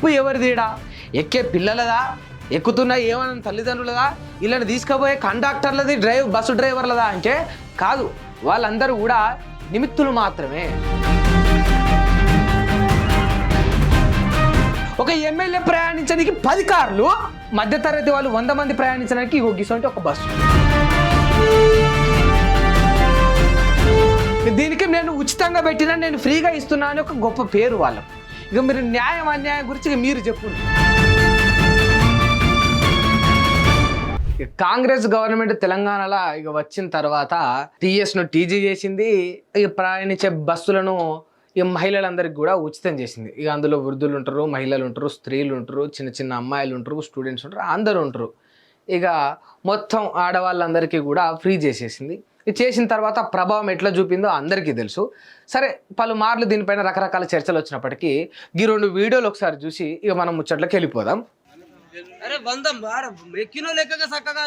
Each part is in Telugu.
తప్పు ఎవరిదిడా ఎక్కే పిల్లలదా? ఎక్కుతున్న ఏమైనా తల్లిదండ్రులదా? వీళ్ళని తీసుకుపోయే కండక్టర్లది డ్రైవ్ బస్సు డ్రైవర్లదా అంటే కాదు వాళ్ళందరూ కూడా నిమిత్తులు మాత్రమే. ఒక ఎమ్మెల్యే ప్రయాణించడానికి పది కార్లు మధ్యతరగతి వాళ్ళు వంద మంది ప్రయాణించడానికి ఇగో గిసంటే ఒక బస్సు దీనికి నేను ఉచితంగా పెట్టినా నేను ఫ్రీగా ఇస్తున్నా అని ఒక గొప్ప పేరు వాళ్ళకు. ఇక మీరు న్యాయం అన్యాయం గురించి మీరు చెప్పండి. కాంగ్రెస్ గవర్నమెంట్ తెలంగాణలో ఇక వచ్చిన తర్వాత టీఎస్ను టీజీ చేసింది. ఇక ప్రయాణించే బస్సులను ఇక మహిళలందరికీ కూడా ఉచితం చేసింది. ఇక అందులో వృద్ధులు ఉంటారు మహిళలు ఉంటారు స్త్రీలు ఉంటారు చిన్న చిన్న అమ్మాయిలు ఉంటారు స్టూడెంట్స్ ఉంటారు అందరూ ఉంటారు. ఇక మొత్తం ఆడవాళ్ళందరికీ కూడా ఫ్రీ చేసేసింది. ఇది చేసిన తర్వాత ప్రభావం ఎట్లా చూపిందో అందరికీ తెలుసు. సరే పలుమార్లు దీనిపైన రకరకాల చర్చలు వచ్చినప్పటికీ ఈ రెండు వీడియోలు ఒకసారి చూసి ఇక మనం ముచ్చట్లోకి వెళ్ళిపోదాం. అరే అరే ఎక్కినో లెక్కగా చక్కగా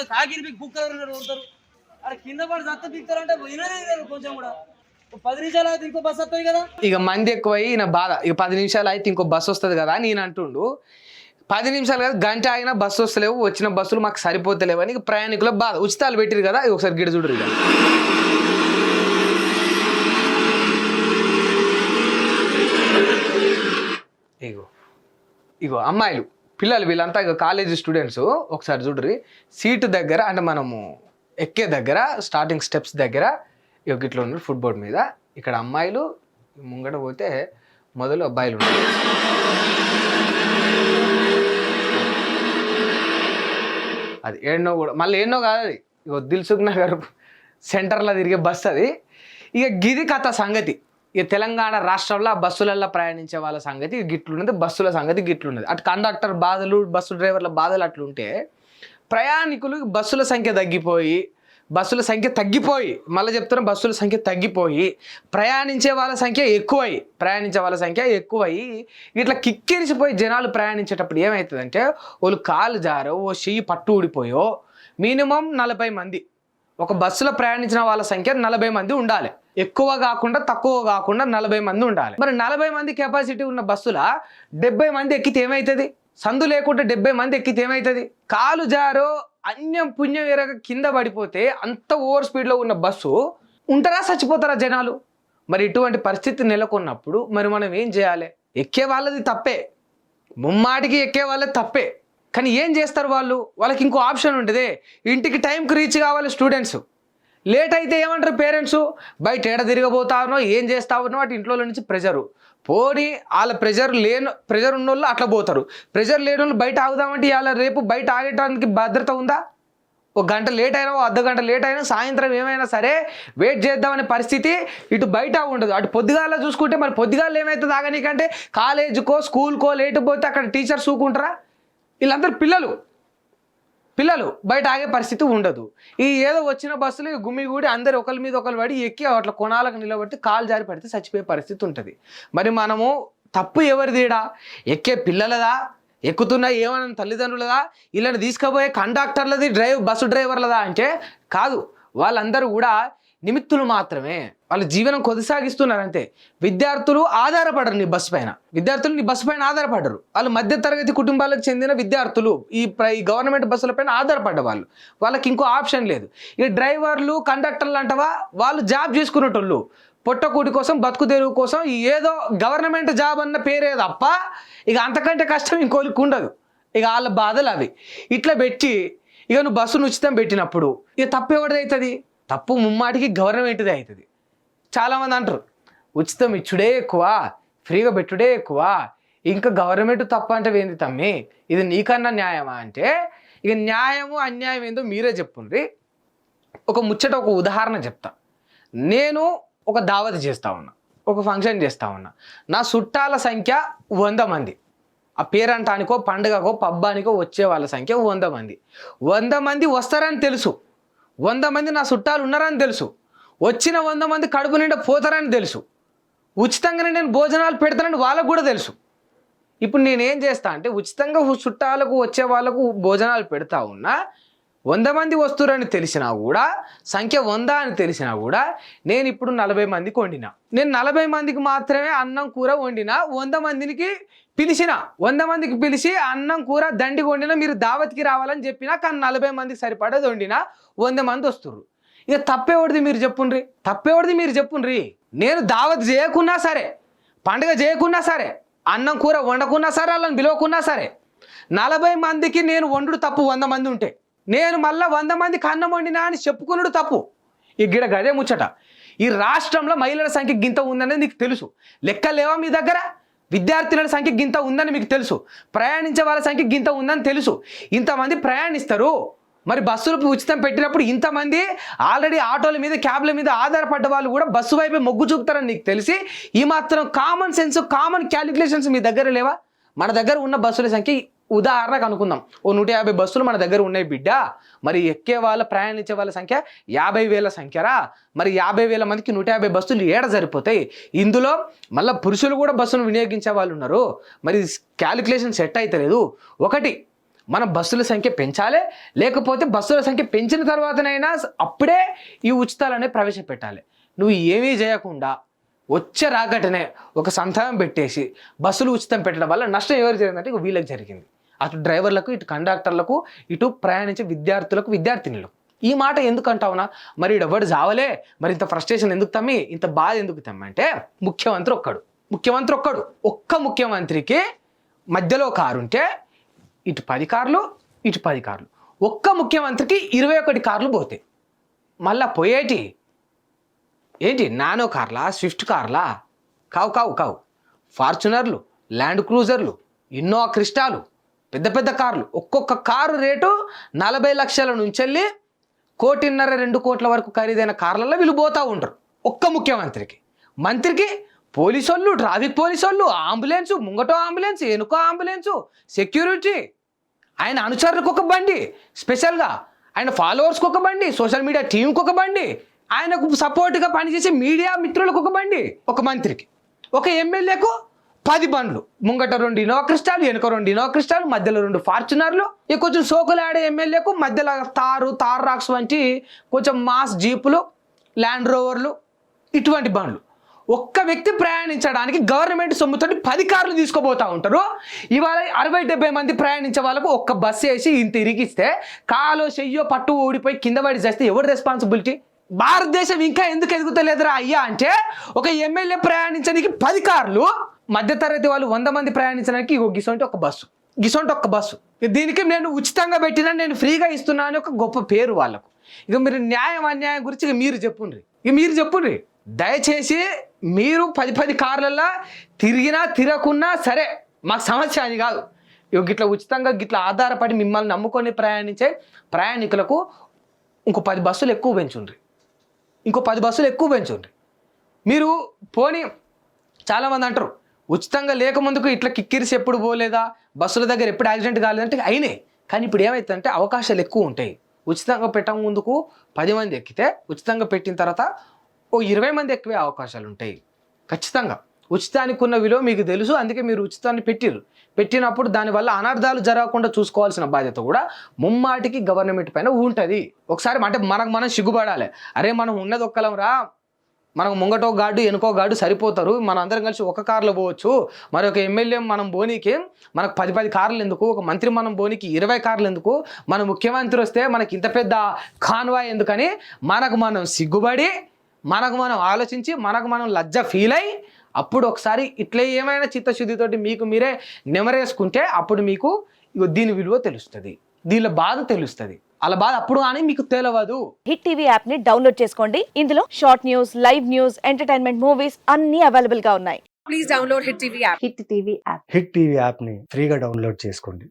ఉంటారు అరే కింద పడి సత్త వినరు కొంచెం కూడా. పది నిమిషాలు అయితే ఇంకో బస్ వస్తుంది కదా? ఇక మంది ఎక్కువై ఈయన బాధ. ఇక పది నిమిషాలు అయితే ఇంకో బస్సు వస్తుంది కదా అని ఈయన అంటుండు. పది నిమిషాలు కాదు గంట అయినా బస్సు వస్తలేవు వచ్చిన బస్సులు మాకు సరిపోతలేవు అని ప్రయాణికుల బాధ. ఉచితాలు పెట్టిరు కదా ఒకసారి గిడి చూడరు ఇక ఇగో ఇగో అమ్మాయిలు పిల్లలు వీళ్ళంతా ఇక కాలేజీ స్టూడెంట్స్ ఒకసారి చూడరి సీటు దగ్గర అంటే మనము ఎక్కే దగ్గర స్టార్టింగ్ స్టెప్స్ దగ్గర ఇక ఇట్లా ఉన్నారు ఫుట్బోర్డ్ మీద. ఇక్కడ అమ్మాయిలు ముంగట పోతే మొదలు అబ్బాయిలు ఉన్నారు అది ఎన్నో కూడా మళ్ళీ ఎన్నో కాదు అది. ఇక దిల్సుఖ్ నగర్ సెంటర్లో తిరిగే బస్సు అది. ఇక గిది కథ సంగతి. ఇక తెలంగాణ రాష్ట్రంలో బస్సులలో ప్రయాణించే వాళ్ళ సంగతి గిట్లున్నది బస్సుల సంగతి గిట్లున్నది అటు కండక్టర్ బాధలు బస్సు డ్రైవర్ల బాధలు అట్లుంటే ప్రయాణికులు బస్సుల సంఖ్య తగ్గిపోయి బస్సుల సంఖ్య తగ్గిపోయి మళ్ళీ చెప్తున్నా బస్సుల సంఖ్య తగ్గిపోయి ప్రయాణించే వాళ్ళ సంఖ్య ఎక్కువయ్యి ప్రయాణించే వాళ్ళ సంఖ్య ఎక్కువై ఇట్లా కిక్కిరిసిపోయి జనాలు ప్రయాణించేటప్పుడు ఏమవుతుందంటే వాళ్ళు కాలు జారో ఓ చెయ్యి పట్టు ఊడిపోయో మినిమం నలభై మంది. ఒక బస్సులో ప్రయాణించిన వాళ్ళ సంఖ్య నలభై మంది ఉండాలి. ఎక్కువ కాకుండా తక్కువ కాకుండా నలభై మంది ఉండాలి. మరి నలభై మంది కెపాసిటీ ఉన్న బస్సుల డెబ్బై మంది ఎక్కితే ఏమవుతుంది సందు లేకుండా డెబ్బై మంది ఎక్కితే ఏమవుతుంది కాలు జారో అన్యం పుణ్యం ఎరగ కింద పడిపోతే అంత ఓవర్ స్పీడ్లో ఉన్న బస్సు ఉంటారా చచ్చిపోతారా జనాలు? మరి ఇటువంటి పరిస్థితి నెలకొన్నప్పుడు మరి మనం ఏం చేయాలి? ఎక్కే వాళ్ళది తప్పే. ముమ్మాటికి ఎక్కే వాళ్ళది తప్పే. కానీ ఏం చేస్తారు వాళ్ళు? వాళ్ళకి ఇంకో ఆప్షన్ ఉంటుంది. ఇంటికి టైంకి రీచ్ కావాలి స్టూడెంట్స్. లేట్ అయితే ఏమంటారు పేరెంట్స్? బయట ఏడ తిరగబోతానో ఏం చేస్తావనో వాటి ఇంట్లో నుంచి ప్రెజరు పోనీ వాళ్ళ ప్రెషర్ లేని ప్రెజర్ ఉన్న వాళ్ళు అట్లా పోతారు. ప్రెషర్ లేని వాళ్ళు బయట ఆగుదామంటే ఇవాళ రేపు బయట ఆగటానికి భద్రత ఉందా? ఒక గంట లేట్ అయినా ఓ అర్ధ గంట లేట్ అయినా సాయంత్రం ఏమైనా సరే వెయిట్ చేద్దామనే పరిస్థితి ఇటు బయట ఉండదు. అటు పొద్దుగాల చూసుకుంటే మరి పొద్దుగాల ఏమవుతుంది ఆగనీకంటే? కాలేజీకో స్కూల్కో లేటు పోతే అక్కడ టీచర్స్ ఊకుంటారా వీళ్ళందరూ పిల్లలు. పిల్లలు బయట ఆగే పరిస్థితి ఉండదు. ఈ ఏదో వచ్చిన బస్సులు గుమిగూడి అందరు ఒకరి మీద ఒకరు పడి ఎక్కి అట్లా కొనాలకు నిలబట్టి కాలు జారి పడితే చచ్చిపోయే పరిస్థితి ఉంటుంది. మరి మనము తప్పు ఎవరిదిడా ఎక్కే పిల్లలదా? ఎక్కుతున్న ఏమైనా తల్లిదండ్రులదా? ఇలా తీసుకుపోయే కండక్టర్లది డ్రైవ్ బస్సు డ్రైవర్లదా అంటే కాదు. వాళ్ళందరూ కూడా నిమిత్తులు మాత్రమే. వాళ్ళ జీవనం కొనసాగిస్తున్నారు అంతే విద్యార్థులు ఆధారపడరు నీ బస్సు పైన. విద్యార్థులు నీ బస్సు పైన ఆధారపడరు. వాళ్ళు మధ్య తరగతి కుటుంబాలకు చెందిన విద్యార్థులు ఈ ప్ర- ఈ గవర్నమెంట్ బస్సుల పైన ఆధారపడ్డ వాళ్ళు వాళ్ళకి ఇంకో ఆప్షన్ లేదు. ఈ డ్రైవర్లు కండక్టర్లు అంటవా? వాళ్ళు జాబ్ చేసుకునేటోళ్ళు. పొట్టకూటి కోసం బతుకు తెరువు కోసం ఏదో గవర్నమెంట్ జాబ్ అన్న పేరే తప్ప ఇక అంతకంటే కష్టం ఇంకోలికి ఉండదు. ఇక వాళ్ళ బాధలు అవి. ఇట్లా పెట్టి ఇక నువ్వు బస్సును ఉచితం పెట్టినప్పుడు ఇక తప్పు అవుతుంది తప్పు ముమ్మాటికి గవర్నమెంట్దే అవుతుంది? చాలామంది అంటారు ఉచితం ఇచ్చుడే ఎక్కువ ఫ్రీగా పెట్టుడే ఎక్కువ ఇంకా గవర్నమెంట్ తప్ప అంటే ఏంది తమ్మి? ఇది నీకన్నా న్యాయమా? అంటే ఇక న్యాయము అన్యాయం ఏందో మీరే చెప్పుండ్రి. ఒక ముచ్చట ఒక ఉదాహరణ చెప్తా. నేను ఒక దావత్ చేస్తా ఉన్నా ఒక ఫంక్షన్ చేస్తా ఉన్నా. నా చుట్టాల సంఖ్య వంద మంది. ఆ పేరంటానికో పండుగకో పబ్బానికో వచ్చే వాళ్ళ సంఖ్య వంద మంది. వంద మంది వస్తారని తెలుసు. వంద మంది నా చుట్టాలు ఉన్నారని తెలుసు. వచ్చిన వంద మంది కడుపు నిండా పోతారని తెలుసు. ఉచితంగానే నేను భోజనాలు పెడతానని వాళ్ళకు కూడా తెలుసు. ఇప్పుడు నేనేం చేస్తా అంటే ఉచితంగా చుట్టాలకు వచ్చే వాళ్ళకు భోజనాలు పెడతా ఉన్నా వంద మంది వస్తురని తెలిసినా కూడా సంఖ్య వంద అని తెలిసినా కూడా నేను ఇప్పుడు నలభై మందికి వండిన. నేను నలభై మందికి మాత్రమే అన్నం కూర వండిన వంద మందికి పిలిచిన. వంద మందికి పిలిచి అన్నం కూర దండి వండిన మీరు దావత్కి రావాలని చెప్పినా కానీ నలభై మందికి సరిపడేది వండిన వంద మంది వస్తుర్రు. ఇక తప్పేవాడిది మీరు చెప్పుండ్రి? తప్పేవాడిది మీరు చెప్పుండ్రి? నేను దావత్ చేయకున్నా సరే పండుగ చేయకున్నా సరే అన్నం కూర వండకున్నా సరే వాళ్ళని పిలవకున్నా సరే నలభై మందికి నేను వండుడు తప్పు వంద మంది ఉంటే. నేను మళ్ళా వంద మంది కన్నం వండినా అని చెప్పుకున్నాడు తప్పు. ఈ గిడ గదే ముచ్చట. ఈ రాష్ట్రంలో మహిళల సంఖ్య గింత ఉందనేది నీకు తెలుసు. లెక్క లేవా మీ దగ్గర? విద్యార్థుల సంఖ్య గింత ఉందని మీకు తెలుసు. ప్రయాణించే వాళ్ళ సంఖ్య గింత ఉందని తెలుసు. ఇంతమంది ప్రయాణిస్తారు. మరి బస్సులు ఉచితం పెట్టినప్పుడు ఇంతమంది ఆల్రెడీ ఆటోల మీద క్యాబ్ల మీద ఆధారపడ్డ వాళ్ళు కూడా బస్సు వైపే మొగ్గు చూపుతారని నీకు తెలిసి ఈ మాత్రం కామన్ సెన్స్ కామన్ క్యాలిక్యులేషన్స్ మీ దగ్గర లేవా? మన దగ్గర ఉన్న బస్సుల సంఖ్య ఉదాహరణకు అనుకుందాం ఓ నూట యాభై బస్సులు మన దగ్గర ఉన్నాయి బిడ్డ మరి ఎక్కే వాళ్ళ ప్రయాణించే వాళ్ళ సంఖ్య యాభై వేల సంఖ్యరా? మరి యాభై వేల మందికి నూట యాభై బస్సులు ఏడ సరిపోతాయి. ఇందులో మళ్ళీ పురుషులు కూడా బస్సును వినియోగించే వాళ్ళు ఉన్నారు. మరి క్యాలిక్యులేషన్ సెట్ అవుతలేదు ఒకటి మనం బస్సుల సంఖ్య పెంచాలి లేకపోతే బస్సుల సంఖ్య పెంచిన తర్వాతనైనా అప్పుడే ఈ ఉచితాలనే ప్రవేశపెట్టాలి. నువ్వు ఏమీ చేయకుండా వచ్చే రాగటనే ఒక సంతకం పెట్టేసి బస్సులు ఉచితం పెట్టడం వల్ల నష్టం ఎవరు జరిగిందంటే ఇక వీళ్ళకి జరిగింది. అటు డ్రైవర్లకు ఇటు కండక్టర్లకు ఇటు ప్రయాణించే విద్యార్థులకు విద్యార్థినులకు. ఈ మాట ఎందుకు అంటావునా? మరి ఎవడు జావలే? మరి ఇంత ఫ్రస్ట్రేషన్ ఎందుకు తమ్మి? ఇంత బాధ ఎందుకు తమ్మి? అంటే ముఖ్యమంత్రి ఒక్కడు. ముఖ్యమంత్రి ఒక్కడు. ఒక్క ముఖ్యమంత్రికి మధ్యలో కారు ఉంటే ఇటు పది కార్లు ఇటు పది కార్లు. ఒక్క ముఖ్యమంత్రికి ఇరవై ఒకటి కార్లు పోతాయి. మళ్ళా పోయేటి? ఏంటి? నానో కార్లా? స్విఫ్ట్ కార్లా? కావు కావు కావు. ఫార్చునర్లు ల్యాండ్ క్రూజర్లు ఇన్నోవా క్రిస్టాలు పెద్ద పెద్ద కార్లు. ఒక్కొక్క కారు రేటు నలభై లక్షల నుంచి వెళ్ళి కోటిన్నర రెండు కోట్ల వరకు ఖరీదైన కార్లలో వీళ్ళు పోతూ ఉంటారు. ఒక్క ముఖ్యమంత్రికి. మంత్రికి పోలీసు వాళ్ళు ట్రాఫిక్ పోలీసు వాళ్ళు అంబులెన్సు ముంగటో అంబులెన్స్ వెనుకో అంబులెన్సు సెక్యూరిటీ. ఆయన అనుచరులకు ఒక బండి. స్పెషల్గా ఆయన ఫాలోవర్స్కి ఒక బండి సోషల్ మీడియా టీంకి ఒక బండి. ఆయనకు సపోర్ట్గా పనిచేసే మీడియా మిత్రులకు ఒక బండి ఒక మంత్రికి. ఒక ఎమ్మెల్యేకు పది బండ్లు. ముంగట రెండు ఇనో క్రిస్టాలు వెనుక రెండు ఇనో క్రిస్టాలు మధ్యలో రెండు ఫార్చునర్లు. ఇక కొంచెం సోకులాడే ఎమ్మెల్యేకు మధ్యలో తారు తార్ రాక్స్ వంటి కొంచెం మాస్ జీపులు ల్యాండ్ రోవర్లు ఇటువంటి బండ్లు. ఒక్క వ్యక్తి ప్రయాణించడానికి గవర్నమెంట్ సొమ్ముతోటి పది కార్లు తీసుకుపోతూ ఉంటారు. ఇవాళ అరవై డెబ్బై మంది ప్రయాణించే వాళ్ళకు ఒక్క బస్సు వేసి ఇంత ఇరిగిస్తే కాలో చెయ్యో పట్టు ఊడిపోయి కింద పడి చేస్తే ఎవరు రెస్పాన్సిబిలిటీ భారతదేశం ఇంకా ఎందుకు ఎదుగుతలేదురా అయ్యా అంటే ఒక ఎమ్మెల్యే ప్రయాణించడానికి పది కార్లు మధ్యతరగతి వాళ్ళు వంద మంది ప్రయాణించడానికి ఇగో గిసొంటి ఒక బస్సు. గిసొంటి ఒక బస్సు. దీనికి నేను ఉచితంగా పెట్టినా నేను ఫ్రీగా ఇస్తున్నా అని ఒక గొప్ప పేరు వాళ్ళకు. ఇక మీరు న్యాయం అన్యాయం గురించి ఇక మీరు చెప్పుండ్రి. ఇక మీరు చెప్పుండ్రి. దయచేసి మీరు పది పది కార్లల్లో తిరిగినా తిరగకున్నా సరే మాకు సమస్య అది కాదు. ఇక గిట్ల ఉచితంగా గిట్ల ఆధారపడి మిమ్మల్ని నమ్ముకొని ప్రయాణించే ప్రయాణికులకు ఇంకో పది బస్సులు ఎక్కువ పెంచుండ్రి. ఇంకో పది బస్సులు ఎక్కువ పెంచుండ్రి. మీరు పోనీ చాలామంది అంటారు ఉచితంగా లేకముందుకు ఇట్లా కిక్కిరిసి ఎప్పుడు పోలేదా? బస్సుల దగ్గర ఎప్పుడు యాక్సిడెంట్ కాలేదంటే అయినాయి కానీ ఇప్పుడు ఏమవుతుందంటే అవకాశాలు ఎక్కువ ఉంటాయి. ఉచితంగా పెట్టక ముందుకు పది మంది ఎక్కితే ఉచితంగా పెట్టిన తర్వాత ఓ ఇరవై మంది ఎక్కువే అవకాశాలు ఉంటాయి. ఖచ్చితంగా. ఉచితానికి ఉన్న విలువ మీకు తెలుసు అందుకే మీరు ఉచితాన్ని పెట్టిరు పెట్టినప్పుడు దానివల్ల అనర్థాలు జరగకుండా చూసుకోవాల్సిన బాధ్యత కూడా ముమ్మాటికి గవర్నమెంట్ పైన ఉంటుంది. ఒకసారి అంటే మనకు మనం సిగ్గుపడాలి. అరే మనం ఉన్నది ఒక్కలం రా మనకు ముంగటో గాడు వెనుకో గాడు సరిపోతారు. మనం అందరం కలిసి ఒక కార్లో పోవచ్చు. మరి ఒక ఎమ్మెల్యే మనం బోనీకి మనకు పది పది కార్లు ఎందుకు? ఒక మంత్రి మనం బోనీకి ఇరవై కార్లు ఎందుకు? మన ముఖ్యమంత్రి వస్తే మనకి ఇంత పెద్ద కాన్వాయ్ ఎందుకని? మనకు మనం సిగ్గుపడి మనకు మనం ఆలోచించి మనకు మనం లజ్జ ఫీల్ అయ్యి అప్పుడు ఒకసారి ఇట్లా ఏమైనా చిత్తశుద్ధితోటి మీకు మీరే నెమరేసుకుంటే అప్పుడు మీకు దీని విలువ తెలుస్తుంది. దీనిలో బాధ తెలుస్తుంది. అలా బాధ అప్పుడు అని మీకు తెలియదు హిట్ టీవీ యాప్ని డౌన్లోడ్ చేసుకోండి. ఇందులో short news live news entertainment movies అన్ని అవైలబుల్గా ఉన్నాయి. please download Hit TV app. Hit TV app. Hit TV యాప్ని ఫ్రీగా డౌన్లోడ్ చేసుకోండి.